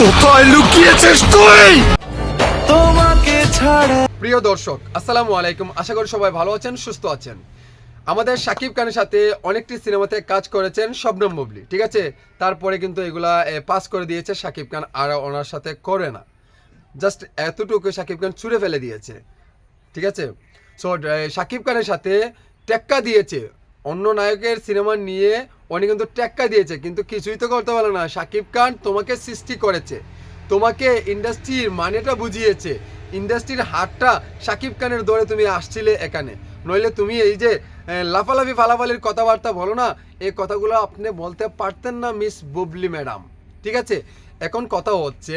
কোথায় লুকিয়েছিস তুই? তোমাকে ছাড়া প্রিয় দর্শক আসসালামু আলাইকুম। আশা করি সবাই ভালো আছেন সুস্থ আছেন। আমাদের সাকিব খানের সাথে অনেকটি সিনেমাতে কাজ করেছেন শবনম বুবলি ঠিক আছে? তারপরে কিন্তু এগুলা পাস করে দিয়েছে সাকিব খান আর ওনার সাথে করে না। জাস্ট এতটুকু সাকিব খান ছুঁড়ে ফেলে দিয়েছে ঠিক আছে? সো সাকিব খানের সাথে টেক্কা দিয়েছে অন্য নায়কের সিনেমা নিয়ে উনি কিন্তু টেক্কা দিয়েছে, কিন্তু কিছুই তো করতে পারল না। সাকিব খান তোমাকে সৃষ্টি করেছে, তোমাকে ইন্ডাস্ট্রির মানেটা বুঝিয়েছে, ইন্ডাস্ট্রির হাটটা সাকিব খানের দৌড়ে তুমি আসছিলে এখানে। নইলে তুমি এই যে লাফালাফি ফালাফালির কথাবার্তা বলো না এই কথাগুলো আপনি বলতে পারতেন না, মিস বুবলি ম্যাডাম। ঠিক আছে? এখন কথা হচ্ছে,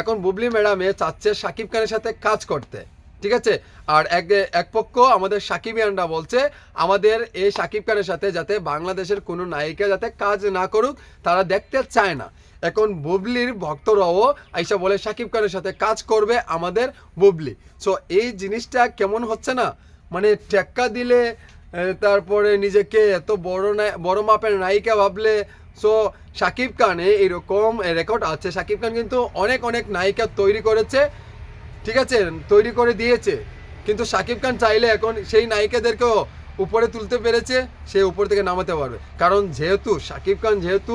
এখন বুবলি ম্যাডামে চাচ্ছে সাকিব খানের সাথে কাজ করতে। ঠিক আছে? আর এক এক পক্ষ আমাদের সাকিবিয়ানরা বলছে, আমাদের এই সাকিব খানের সাথে যাতে বাংলাদেশের কোনো নায়িকা যাতে কাজ না করুক, তারা দেখতে চায় না। এখন বুবলির ভক্তরাও আইসা বলে, সাকিব খানের সাথে কাজ করবে আমাদের বুবলি। সো এই জিনিসটা কেমন হচ্ছে না? মানে টেক্কা দিলে তারপরে নিজেকে এত বড় বড় মাপের নায়িকা ভাবলে সো সাকিব খানে এরকম রেকর্ড আছে। সাকিব খান কিন্তু অনেক অনেক নায়িকা তৈরি করেছে। ঠিক আছে, তৈরি করে দিয়েছে। কিন্তু সাকিব খান চাইলে এখন সেই নায়িকাদেরকেও উপরে তুলতে পেরেছে, সে উপর থেকে নামাতে পারবে। কারণ যেহেতু, সাকিব খান যেহেতু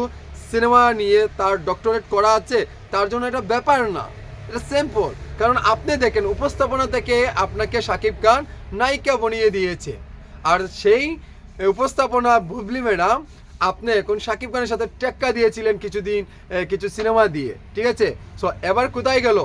সিনেমা নিয়ে তার ডক্টরেট করা আছে, তার জন্য এটা ব্যাপার না। এটা সিম্পল কারণ আপনি দেখেন, উপস্থাপনা থেকে আপনাকে সাকিব খান নায়িকা বনিয়ে দিয়েছে। আর সেই উপস্থাপনা বুবলি ম্যাডাম, আপনি এখন সাকিব খানের সাথে টেক্কা দিয়েছিলেন কিছুদিন কিছু সিনেমা দিয়ে। ঠিক আছে? সো এবার কোথায় গেল?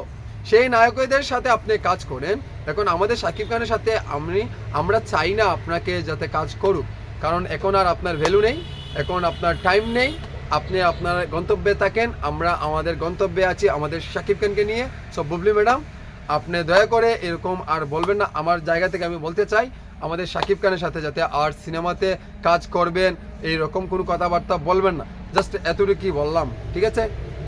সেই নায়কদের সাথে আপনি কাজ করেন। এখন আমাদের সাকিব খানের সাথে আমি, আমরা চাই না আপনাকে যাতে কাজ করুক। কারণ এখন আর আপনার ভ্যালু নেই, এখন আপনার টাইম নেই। আপনি আপনার গন্তব্যে থাকেন, আমরা আমাদের গন্তব্যে আছি আমাদের সাকিব খানকে নিয়ে। সব বুবলি ম্যাডাম, আপনি দয়া করে এরকম আর বলবেন না। আমার জায়গা থেকে আমি বলতে চাই, আমাদের সাকিব খানের সাথে যাতে আর সিনেমাতে কাজ করবেন, এইরকম কোনো কথাবার্তা বলবেন না। জাস্ট এতটুকুই বললাম, ঠিক আছে?